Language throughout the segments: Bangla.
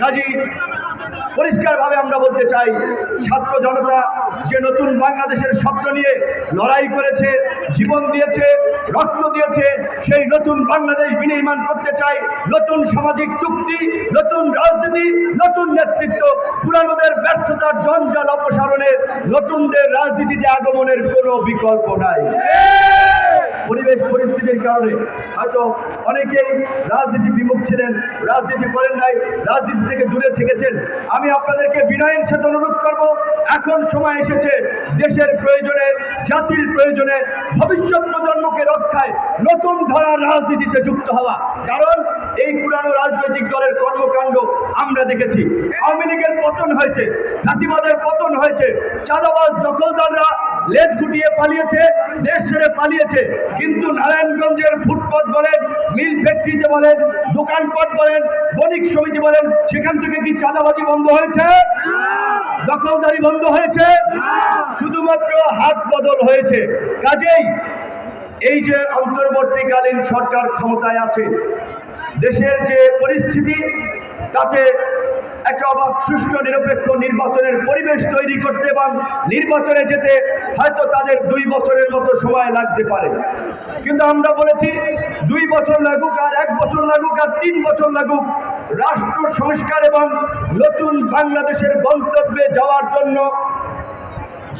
কাজী, পরিষ্কারভাবে আমরা বলতে চাই, ছাত্র জনতা যে নতুন বাংলাদেশের স্বপ্ন নিয়ে লড়াই করেছে, জীবন দিয়েছে, রক্ত দিয়েছে, সেই নতুন বাংলাদেশ বিনির্মাণ করতে চাই, নতুন সামাজিক চুক্তি, নতুন রাজনীতি, নতুন নেতৃত্ব, পুরানোদের ব্যর্থতার জঞ্জাল অপসারণে নতুনদের রাজনীতিতে আগমনের কোনো বিকল্প নাই। পরিবেশ পরিস্থিতির কারণে হয়তো অনেকেই রাজনীতি বিমুখ ছিলেন, রাজনীতি করেন নাই, রাজনীতি থেকে দূরে থেকেছেন। আমি আপনাদেরকে বিনয়ের সাথে অনুরোধ করব, এখন সময় এসেছে দেশের প্রয়োজনে, জাতির প্রয়োজনে, ভবিষ্যৎ প্রজন্মকে রক্ষায় নতুন ধারার রাজনীতিতে যুক্ত হওয়া। কারণ এই পুরানো রাজনৈতিক দলের কর্মকাণ্ড আমরা দেখেছি। আওয়ামী লীগের পতন হয়েছে ফাঁসিবাদের পতন হয়েছে, চাঁদাবাজ দখলদাররা লেজ গুটিয়ে পালিয়েছে, দেশ ছেড়ে পালিয়েছে। কিন্তু নারায়ণগঞ্জের ফুটপথ বলেন, মিল ফ্যাক্টরিতে বলেন, দোকানপাট বলেন, বণিক সমিতি বলেন, সেখান থেকে কি চাঁদাবাজি বন্ধ হয়েছে? দখলদারি বন্ধ হয়েছে? শুধুমাত্র হাত বদল হয়েছে। কাজেই এই যে অন্তর্বর্তীকালীন সরকার ক্ষমতায় আছে, দেশের যে পরিস্থিতি, তাতে একটা অবাধ সুষ্ঠু নিরপেক্ষ নির্বাচনের পরিবেশ তৈরি করতে এবং নির্বাচনে যেতে হয়তো তাদের দুই বছরের মতো সময় লাগতে পারে। কিন্তু আমরা বলেছি দুই বছর লাগুক আর এক বছর লাগুক আর তিন বছর লাগুক রাষ্ট্র সংস্কার এবং নতুন বাংলাদেশের গন্তব্যে যাওয়ার জন্য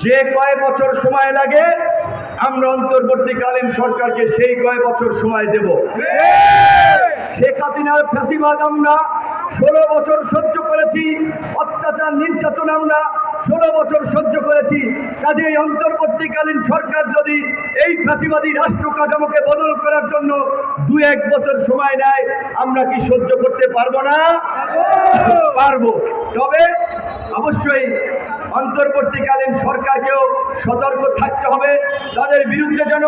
যে কয় বছর সময় লাগে আমরা অন্তর্বর্তীকালীন সরকারকে সেই কয় বছর সময় দেব। শেখ হাসিনার ফ্যাসিবাদ আমরা ষোলো বছর সহ্য করেছি। অত্যাচার, নির্যাতন আমরা ষোলো বছর সহ্য করেছি। কাজে এই অন্তর্বর্তীকালীন সরকার যদি এই ফ্যাসিবাদী রাষ্ট্র কাঠামোকে বদল করার জন্য দু এক বছর সময় নেয়, আমরা কি সহ্য করতে পারব না? পারব। তবে অবশ্যই অন্তর্বর্তীকালীন সরকারকেও সতর্ক থাকতে হবে। তাদের বিরুদ্ধে যেন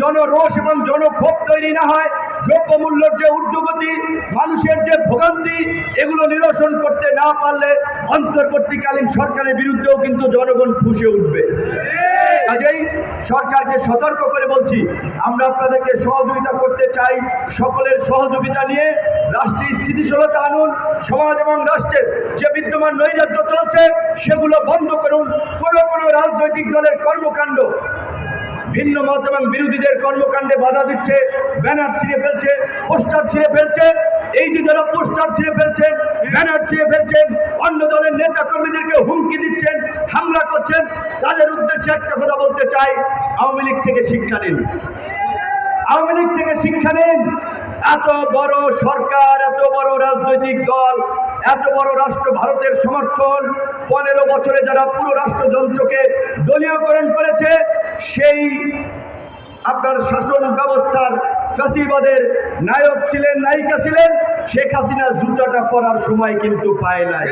জনরোষ এবং জনক্ষোভ তৈরি না হয়, দ্রব্যমূল্যের যে ঊর্ধ্বগতি মানুষের যে ভোগান্তি, এগুলো নিরসন করতে না পারলে অন্তর্বর্তীকালীন সরকারের বিরুদ্ধেও কিন্তু জনগণ ফুসে উঠবে। কাজেই সরকারকে সতর্ক করে বলছি, আমরা আপনাদেরকে সহযোগিতা করতে চাই সকলের সহযোগিতা নিয়ে রাষ্ট্রে স্থিতিশীলতা আনুন, সমাজ এবং রাষ্ট্রের যে বিদ্যমান নৈরাজ্য চলছে, সেগুলো বন্ধ করুন। কোনো কোনো রাজনৈতিক দলের কর্মকাণ্ড ভিন্ন মত এবং বিরোধীদের কর্মকাণ্ডে বাধা দিচ্ছে, ব্যানার ছিঁড়ে ফেলছে, পোস্টার ছিঁড়ে ফেলছে। এই যে যারা পোস্টার ছিঁড়ে ফেলছেন, ব্যানার ছিঁড়ে ফেলছেন, অন্য দলের নেতা কর্মীদেরকে হুমকি দিচ্ছেন, হামলা করছেন, তাদের উদ্দেশ্যে একটা কথা বলতে চাই, আওয়ামী লীগ থেকে শিক্ষা নিন। আওয়ামী লীগ থেকে শিক্ষা নিন। এত বড় সরকার, এত বড় রাজনৈতিক দল, এত বড় রাষ্ট্র ভারতের সমর্থন, পনেরো বছরে যারা পুরো রাষ্ট্রযন্ত্রকে দলীয়করণ করেছে সেই আপনার শাসন ব্যবস্থার চাষিবাদের নায়ক ছিলেন, নায়িকা ছিলেন, শেখ হাসিনা জুতাটা পরার সময় কিন্তু পায় নাই।